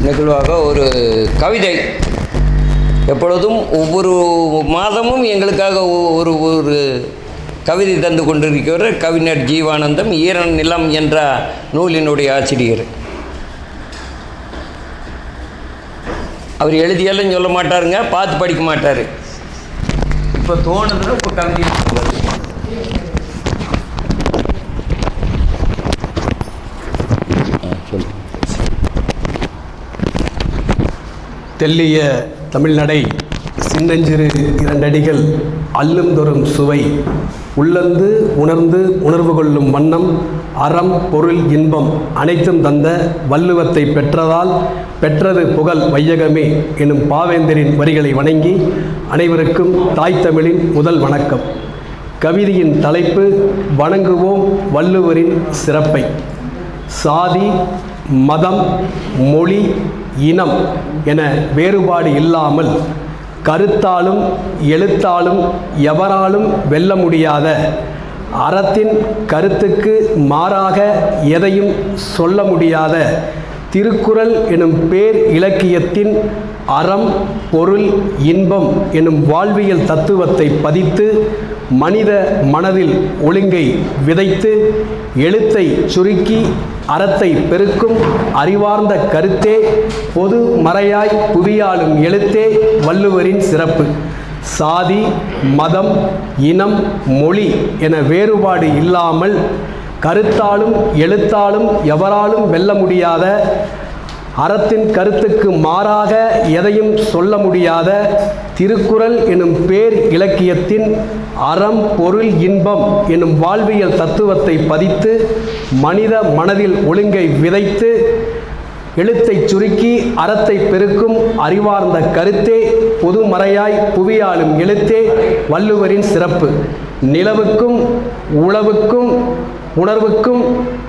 நிகழ்வாக ஒரு கவிதை. எப்பொழுதும் ஒவ்வொரு மாதமும் எங்களுக்காக ஒ- ஒரு ஒரு கவிதை தந்து கொண்டிருக்கிறவர் கவிஞர் ஜீவானந்தம் ஈரன் நிலம் என்ற நூலினுடைய ஆசிரியர். அவர் எழுதியெல்லாம் சொல்ல மாட்டாருங்க பார்த்து படிக்க மாட்டார். இப்போ தோணுதுன்னா இப்போ கவிதை தெல்லிய தமிழ்நடை சின்னஞ்சிறு இரண்டடிகள் அல்லும் தொறும் சுவை. உள்ளந்து உணர்ந்து உணர்வு கொள்ளும் வண்ணம் அறம் பொருள் இன்பம் அனைத்தும் தந்த வள்ளுவத்தை பெற்றதால் பெற்றது புகழ் வையகமே எனும் பாவேந்தரின் வரிகளை வணங்கி அனைவருக்கும் தாய் தமிழின் முதல் வணக்கம். கவிதையின் தலைப்பு வணங்குவோம் வள்ளுவரின் சிறப்பை சாதி மதம் மொழி இனம் என வேறுபாடு இல்லாமல் கருத்தாலும் எழுத்தாலும் எவராலும் வெல்ல முடியாத அறத்தின் கருத்துக்கு மாறாக எதையும் சொல்ல முடியாத திருக்குறள் எனும் பேர் இலக்கியத்தின் அறம் பொருள் இன்பம் எனும் வாழ்வியல் தத்துவத்தை பதித்து மனித மனதில் ஒழுங்கை விதைத்து எழுத்தை சுருக்கி அறத்தை பெருக்கும் அறிவார்ந்த கருத்தே பொது மறையாய் புவியாளும் எழுத்தே வள்ளுவரின் சிறப்பு. சாதி மதம் இனம் மொழி என வேறுபாடு இல்லாமல் கருத்தாலும் எழுத்தாலும் எவராலும் வெல்ல முடியாத அறத்தின் கருத்துக்கு மாறாக எதையும் சொல்ல முடியாத திருக்குறள் எனும் பேர் இலக்கியத்தின் அறம் பொருள் இன்பம் எனும் வாழ்வியல் தத்துவத்தை பதித்து மனித மனதில் ஒழுங்கை விதைத்து எழுத்தை சுருக்கி அறத்தை பெருக்கும் அறிவார்ந்த கருத்தே பொதுமறையாய் புவியாளும் எழுத்தே வள்ளுவரின் சிறப்பு. நிலவுக்கும் உழவுக்கும் உணர்வுக்கும்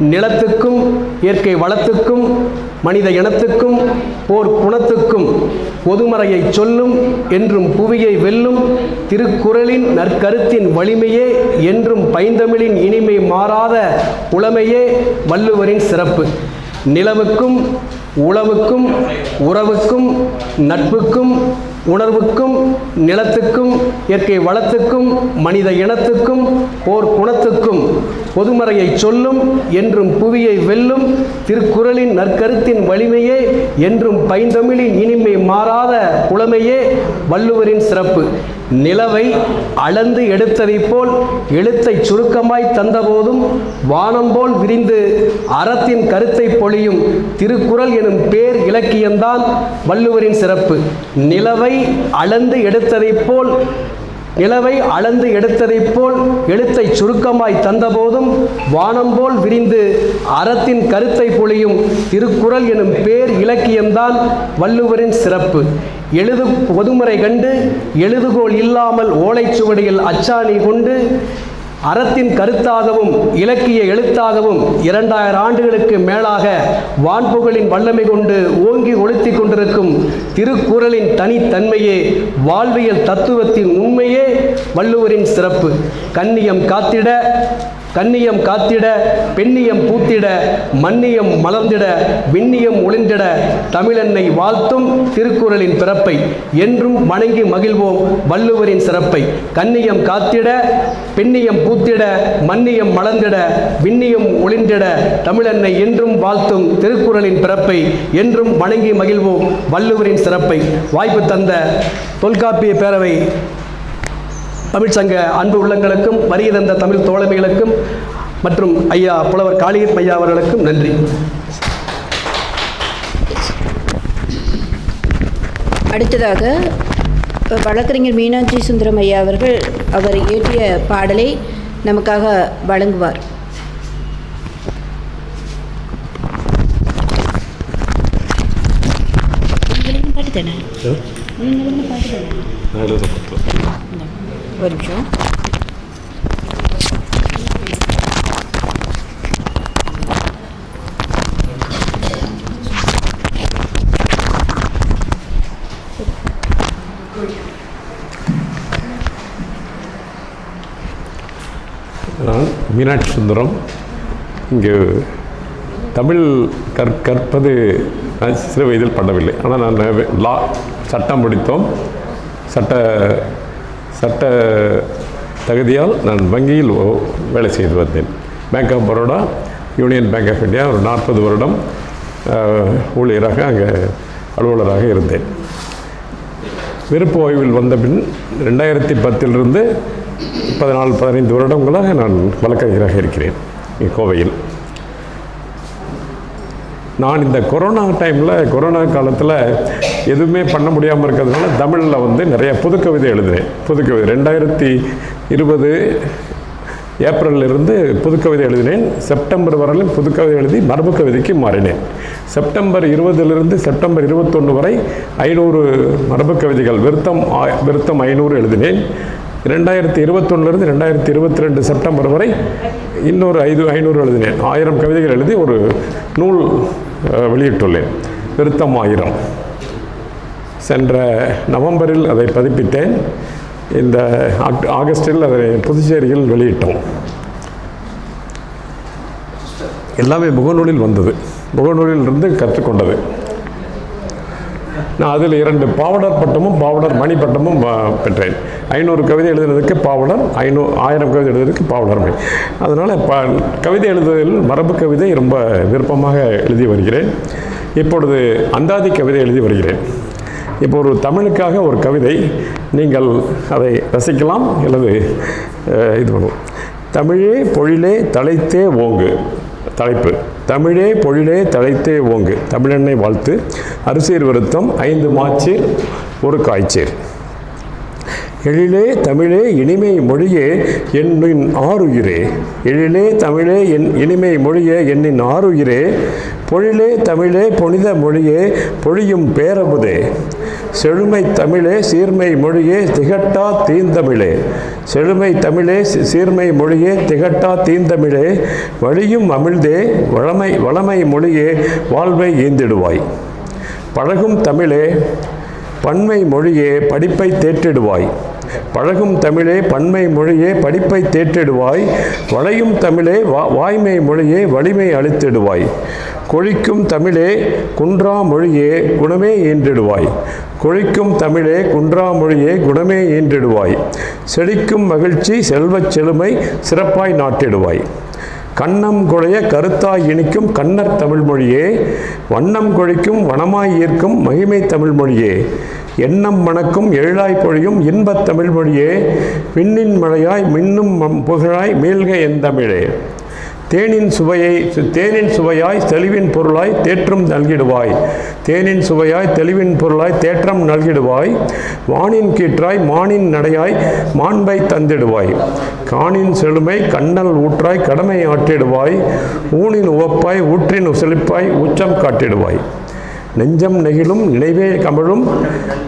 நிலத்துக்கும் இயற்கை வளத்துக்கும் மனித இனத்துக்கும் போர் குணத்துக்கும் பொதுமறையை சொல்லும் என்றும் புவியை வெல்லும் திருக்குறளின் நற்கருத்தின் வலிமையே என்றும் பைந்தமிழின் இனிமை மாறாத புலமையே வள்ளுவரின் சிறப்பு. நிலவுக்கும் உளவுக்கும் உறவுக்கும் நட்புக்கும் உணர்வுக்கும் நிலத்துக்கும் இயற்கை வளத்துக்கும் மனித இனத்துக்கும் போர் குணத்துக்கும் பொதுமறையை சொல்லும் என்றும் புவியை வெல்லும் திருக்குறளின் நற்கருத்தின் வலிமையே என்றும் பைந்தமிழின் இனிமை மாறாத புலமையே வள்ளுவரின் சிறப்பு. நிலவை அளந்து எடுத்ததைப் போல் எழுத்தை சுருக்கமாய் தந்தபோதும் வானம் போல் விரிந்து அறத்தின் கருத்தை பொழியும் திருக்குறள் எனும் பேர் இலக்கியம்தான் வள்ளுவரின் சிறப்பு. நிலவை அளந்து எடுத்ததைப் போல் நிலவை அளந்து எடுத்ததைப் போல் எழுத்தை சுருக்கமாய் தந்தபோதும் வானம் போல் விரிந்து அறத்தின் கருத்தை பொழியும் திருக்குறள் எனும் பேர் இலக்கியம்தான் வள்ளுவரின் சிறப்பு. எழுது பொதுமுறை கண்டு எழுதுகோல் இல்லாமல் ஓலைச்சுவடியில் அச்சாணி கொண்டு அறத்தின் கருத்தாகவும் இலக்கிய எழுத்தாகவும் இரண்டாயிரம் ஆண்டுகளுக்கு மேலாக வான்புகளின் வல்லமை கொண்டு ஓங்கி ஒழுத்தி கொண்டிருக்கும் திருக்குறளின் தனித்தன்மையே வாழ்வியல் தத்துவத்தின் உண்மையே வள்ளுவரின் சிறப்பு. கண்ணியம் காத்திட கண்ணியம் காத்திட பெண்ணியம் பூத்திட மன்னியம் மலர்ந்திட விண்ணியம் ஒளிந்திட தமிழென்னை வாழ்த்தும் திருக்குறளின் பிறப்பை. என்றும் வணங்கி மகிழ்வோம் வள்ளுவரின் சிறப்பை. கண்ணியம் காத்திட பெண்ணியம் பூத்திட மன்னியம் மலர்ந்திட விண்ணியம் ஒளிந்திட தமிழென்னை என்றும் வாழ்த்தும் திருக்குறளின் பிறப்பை. என்றும் வணங்கி மகிழ்வோம் வள்ளுவரின் சிறப்பை. வாய்ப்பு தந்த தொல்காப்பிய பேரவை தமிழ்ச்சங்க அன்பு உள்ளங்களுக்கும் வருகை தந்த தமிழ் தோழமைகளுக்கும் மற்றும் ஐயா புலவர் காளியத் ஐயா அவர்களுக்கும் நன்றி. அடுத்ததாக வழக்கறிஞர் மீனாட்சி சுந்தரம் ஐயா அவர்கள் அவர் இயற்றிய பாடலை நமக்காக வழங்குவார். பாட்டு தானே? ஒரு நிமிஷம். நான் மீனாட்சி சுந்தரம். இங்கு தமிழ் கற் கற்பது நான் சிறு வயதில் பண்ணவில்லை ஆனால் நான் லா சட்டம் படித்தோம். சட்ட சட்ட தகுதியால் நான் வங்கியில் ஓ- வேலை செய்து வந்தேன். Bank of Baroda union bank of India ஒரு நாற்பது வருடம் ஊழியராக அங்கே அலுவலராக இருந்தேன். விருப்ப ஓய்வில் வந்த பின் ரெண்டாயிரத்தி பத்திலிருந்து பதினாலு பதினைந்து வருடங்களாக நான் வழக்கறிஞராக இருக்கிறேன். கோவையில். நான் இந்த கொரோனா டைமில் கொரோனா காலத்தில் எதுவுமே பண்ண முடியாமல் இருக்கிறதுனால தமிழில் வந்து நிறைய புதுக்கவிதை எழுதுனேன் புதுக்கவிதை. ரெண்டாயிரத்தி இருபது ஏப்ரல்லிருந்து புதுக்கவிதை எழுதினேன். செப்டம்பர் வரையிலும் புதுக்கவிதை எழுதி மரபு கவிதைக்கு மாறினேன். செப்டம்பர் இருபதிலிருந்து செப்டம்பர் இருபத்தொன்று வரை ஐநூறு மரபு கவிதைகள் விருத்தம் ஆ- விருத்தம் ஐநூறு எழுதினேன். ரெண்டாயிரத்தி இருபத்தொன்னுலேருந்து ரெண்டாயிரத்தி இருபத்தி ரெண்டு செப்டம்பர் வரை இன்னொரு ஐந்து ஐநூறு எழுதினேன். ஆயிரம் கவிதைகள் எழுதி ஒரு நூல் வெளியிட்டுள்ளேன். விருத்தம் ஆயிரம் சென்ற நவம்பரில் அதை பதிப்பித்தேன். இந்த ஆக்- ஆகஸ்டில் அதை புதுச்சேரியில் வெளியிட்டோம். எல்லாமே முகநூலில் வந்தது. முகநூலில் இருந்து கற்றுக்கொண்டது. நான் அதில் இரண்டு பாவடர் பட்டமும் பாவடர் மணி பட்டமும் பெற்றேன். ஐநூறு கவிதை எழுதுனதுக்கு பாவடர் ஐநூ ஆயிரம் கவிதை எழுதுறதுக்கு பாவடர் மணி. அதனால் ப கவிதை எழுதுவதில் மரபு கவிதை ரொம்ப விருப்பமாக எழுதி வருகிறேன். இப்பொழுது அந்தாதி கவிதை எழுதி வருகிறேன். இப்போ ஒரு தமிழுக்காக ஒரு கவிதை நீங்கள் அதை ரசிக்கலாம் அல்லது இது பண்ணுவோம். தமிழே பொழிலே தலைத்தே ஓங்கு தலைப்பு. தமிழே பொழிலே தலைத்தே ஓங்கு. தமிழெண்ணை வாழ்த்து. அரிசீர் விருத்தம் ஐந்து மாச்சீர் ஒரு காய்ச்சீர். எழிலே தமிழே இனிமை மொழியே என்னின் ஆறுயிரே. எழிலே தமிழே என் இனிமை மொழியே என்னின் ஆறுயிரே. பொழிலே தமிழே புனித மொழியே பொழியும் பேரமுதே. செழுமை தமிழே சீர்மை மொழியே திகட்டா தீந்தமிழே. செழுமை தமிழே சீர்மை மொழியே திகட்டா தீந்தமிழே. வழியும் அமிழ்தே வளமை வளமை மொழியே வாழ்வை ஈந்திடுவாய். பழகும் தமிழே பன்மை மொழியே படிப்பை தேற்றிடுவாய். பழகும் தமிழே பன்மை மொழியே படிப்பை தேற்றிடுவாய் வளையும் தமிழே வா வாய்மை மொழியே வலிமை அளித்திடுவாய். கொழிக்கும் தமிழே குன்றா மொழியே குணமே ஈன்றிடுவாய். கொழிக்கும் தமிழே குன்றா மொழியே குணமே ஈன்றிடுவாய். செழிக்கும் மகிழ்ச்சி செல்வச் செழுமை சிறப்பாய் நாட்டிடுவாய். கண்ணம் குழைய கருத்தாய் இனிக்கும் கண்ணர் தமிழ்மொழியே வண்ணம் கொழிக்கும் வனமாய் ஈர்க்கும் மகிமை தமிழ்மொழியே. எண்ணம் மணக்கும் எழிலாய் பொழியும் இன்பத் தமிழ் மொழியே விண்ணின் மழையாய் மின்னும் மம் புகழாய் மீள்க என் தமிழே. தேனின் சுவையை தேனின் சுவையாய் தெளிவின் பொருளாய் தேற்றம் நல்கிடுவாய். தேனின் சுவையாய் தெளிவின் பொருளாய் தேற்றம் நல்கிடுவாய். வானின் கீற்றாய் மானின் நடையாய் மாண்பை தந்திடுவாய். காணின் செழுமை கண்ணல் ஊற்றாய் கடமை ஆற்றிடுவாய். ஊனின் உவப்பாய் ஊற்றின் செழிப்பாய் உச்சம் காட்டிடுவாய். நெஞ்சம் நெகிழும் நினைவே கமழும்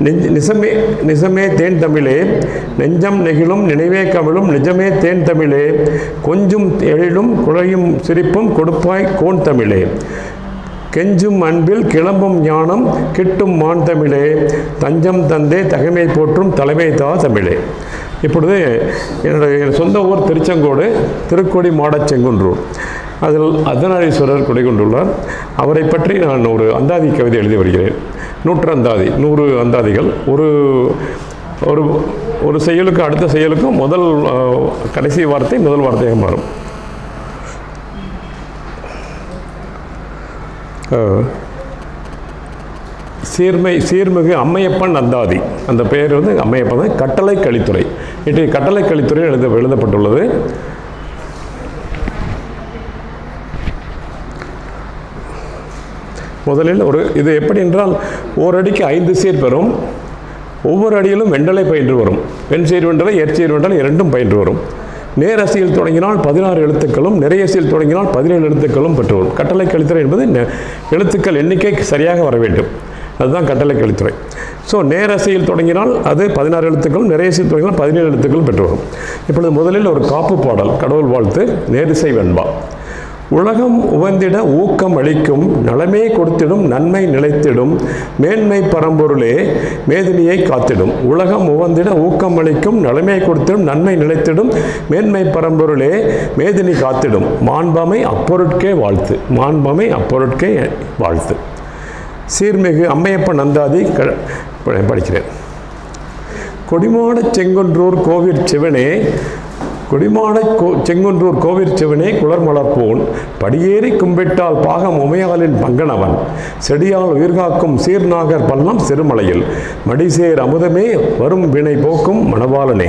நெஞ்ச நிசமே நிசமே தேன் தமிழே. நெஞ்சம் நெகிழும் நினைவே கமழும் நிஜமே தேன் தமிழே. கொஞ்சும் எழிலும் குழையும் சிரிப்பும் கொடுப்பாய் கோன் தமிழே. கெஞ்சும் அன்பில் கிளம்பும் ஞானம் கிட்டும் மான் தமிழே. தஞ்சம் தந்தே தகைமை போற்றும் தலைமை தா தமிழே. இப்பொழுது என்னுடைய சொந்த ஊர் திருச்செங்கோடு திருக்கொடி மாடச் செங்குன்றூர் அதில் அர்த்தநாரீஸ்வரர் குடி கொண்டுள்ளார். அவரை பற்றி நான் ஒரு அந்தாதி கவிதை எழுதி வருகிறேன். நூற்று அந்தாதி நூறு அந்தாதிகள். ஒரு ஒரு ஒரு செயலுக்கு அடுத்த செயலுக்கும் முதல் கடைசி வார்த்தை முதல் வார்த்தையாக மாறும். சீர்மை சீர்மிகு அம்மையப்பன் அந்தாதி. அந்த பெயர் வந்து அம்மையப்பன் கட்டளை கழித்துறை. இன்றைய கட்டளை கழித்துறை எழுத எழுதப்பட்டுள்ளது. முதலில் ஒரு இது எப்படி என்றால் ஓரடிக்கு ஐந்து சீர் பெறும் ஒவ்வொரு அடியிலும் வெண்டலை பயின்று வரும். வெண் சீர் வெண்டலை எற்சீர் வெண்டலை இரண்டும் பயின்று வரும். நேரசியில் தொடங்கினால் பதினாறு எழுத்துக்களும் நிறையசியில் தொடங்கினால் பதினேழு எழுத்துக்களும் பெற்று வரும் கட்டளை கழித்துறை என்பது எழுத்துக்கள் எண்ணிக்கை சரியாக வர வேண்டும். அதுதான் கட்டளை கழித்துறை. ஸோ நேரசியில் தொடங்கினால் அது பதினாறு எழுத்துக்களும் நிறையசியில் தொடங்கினால் பதினேழு எழுத்துக்களும் பெற்று வரும் இப்பொழுது முதலில் ஒரு காப்பு பாடல் கடவுள் வாழ்த்து நேரிசை வெண்பா. உலகம் உவந்திட ஊக்கம் அளிக்கும் நலமே கொடுத்திடும் நன்மை நிலைத்திடும் மேன்மை பரம்பொருளே மேதினியை காத்திடும். உலகம் உவந்திட ஊக்கம் அளிக்கும் நலமே கொடுத்திடும் நன்மை நிலைத்திடும் மேன்மை பரம்பொருளே மேதினி காத்திடும். மாண்பமை அப்பொருட்கே வாழ்த்து. மாண்பமை அப்பொருட்கே வாழ்த்து. சீர்மிகு அம்மையப்ப நந்தாதி க படிக்கிறேன். கொடிமாட செங்குன்றூர் கோவிற் சிவனே கொடிமான கோ செங்குன்றூர் கோவிற் சிவனே குளர்மலர்போன் படியேறி கும்பிட்டால் பாகம் உமையாளின் பங்கனவன் செடியால் உயிர்காக்கும் சீர்நாகர் பள்ளம் சிறுமலையில். மடிசேர் அமுதமே வரும் வினை போக்கும் மணவாளனே.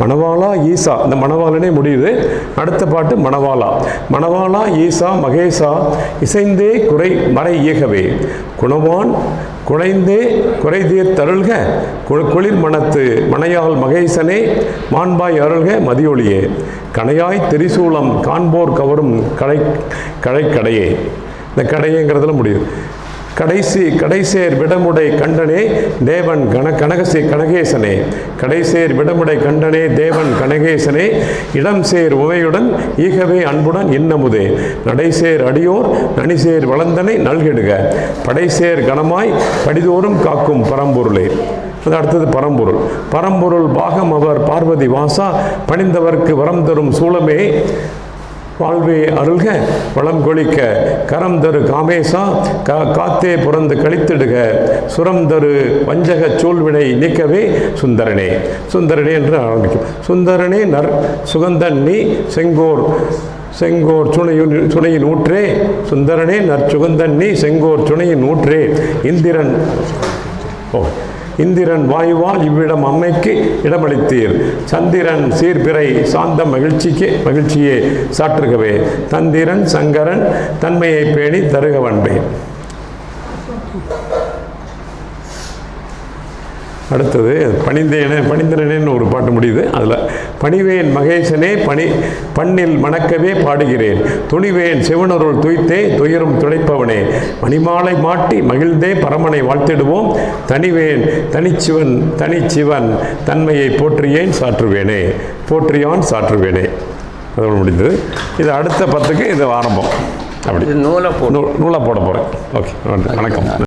மணவாளா ஈசா. இந்த மணவாளனே முடியுது. அடுத்த பாட்டு மணவாளா. மணவாளா ஈசா மகேசா இசைந்தே குறை மறை இயகவே. குணவான் குழைந்தே குறைதீர் தருள்க. குளிர் மனத்து மணையால் மகேசனே மாண்பாய் அருள்க மதியொளியே. கணையாய் திரிசூலம் காண்போர் கவரும் கடை கடைக்கடையே இந்த கடையேங்கிறதுல முடியுது. கடைசி கடைசேர் விடமுடை கண்டனே தேவன் கன கனகசே கனகேசனே. கடைசேர் விடமுடை கண்டனே தேவன் கனகேசனே. இடம் சேர் உமையுடன் ஈகவே அன்புடன் இன்னமுதே. நடைசேர் அடியோர் நனிசேர் வளந்தனை நல்கிடுக. படைசேர் கனமாய் படிதோறும் காக்கும் பரம்பொருளே. அது அடுத்தது பரம்பொருள். பரம்பொருள் பாகம் அவர் பார்வதி வாசா பணிந்தவர்க்கு வரம் தரும் சூலமே வாழ்வே அருள்க வளம் கொளிக்க. கரம் தரு காமேசா கா காத்தே புறந்து கழித்திடுக. சுரம் தரு வஞ்சக சூழ்வினை நீக்கவே சுந்தரனே. சுந்தரனே என்று ஆரம்பிக்கும். சுந்தரனே நர் சுகந்தன் நீ செங்கோர் செங்கோர் சுனையின் சுனையின் ஊற்றே. சுந்தரனே நற்சுகந்தன் நீ செங்கோர் சுனையின் ஊற்றே. இந்திரன் ஓ இந்திரன் வாயுவால் இவ்விடம் அம்மைக்கு இடமளித்தீர். சந்திரன் சீர்பிறை சாந்த மகிழ்ச்சிக்கு மகிழ்ச்சியே சாற்றுகவே. தந்திரன் சங்கரன் தன்மையை பேணி தருகவன்பே அடுத்தது பணிந்தேனே பணிந்தனேன்னு ஒரு பாட்டு முடியுது. அதில் பணிவேன் மகேசனே பணி பண்ணில் மணக்கவே பாடுகிறேன். துணிவேன் சிவனருள் துய்த்தே துயரும் துடைப்பவனே. மணிமாலை மாட்டி மகிழ்ந்தே பரமனை வாழ்த்திடுவோம். தனிவேன் தனிச்சிவன் தனிச்சிவன் தன்மையை போற்றியேன் சாற்றுவேனே. போற்றியான் சாற்றுவேனே. அதோடு முடிந்தது. இது அடுத்த பத்துக்கு இது ஆரம்பம். அப்படி. நூலை போட்டு நூ நூலாக போட போகிறேன் ஓகே வணக்கம்.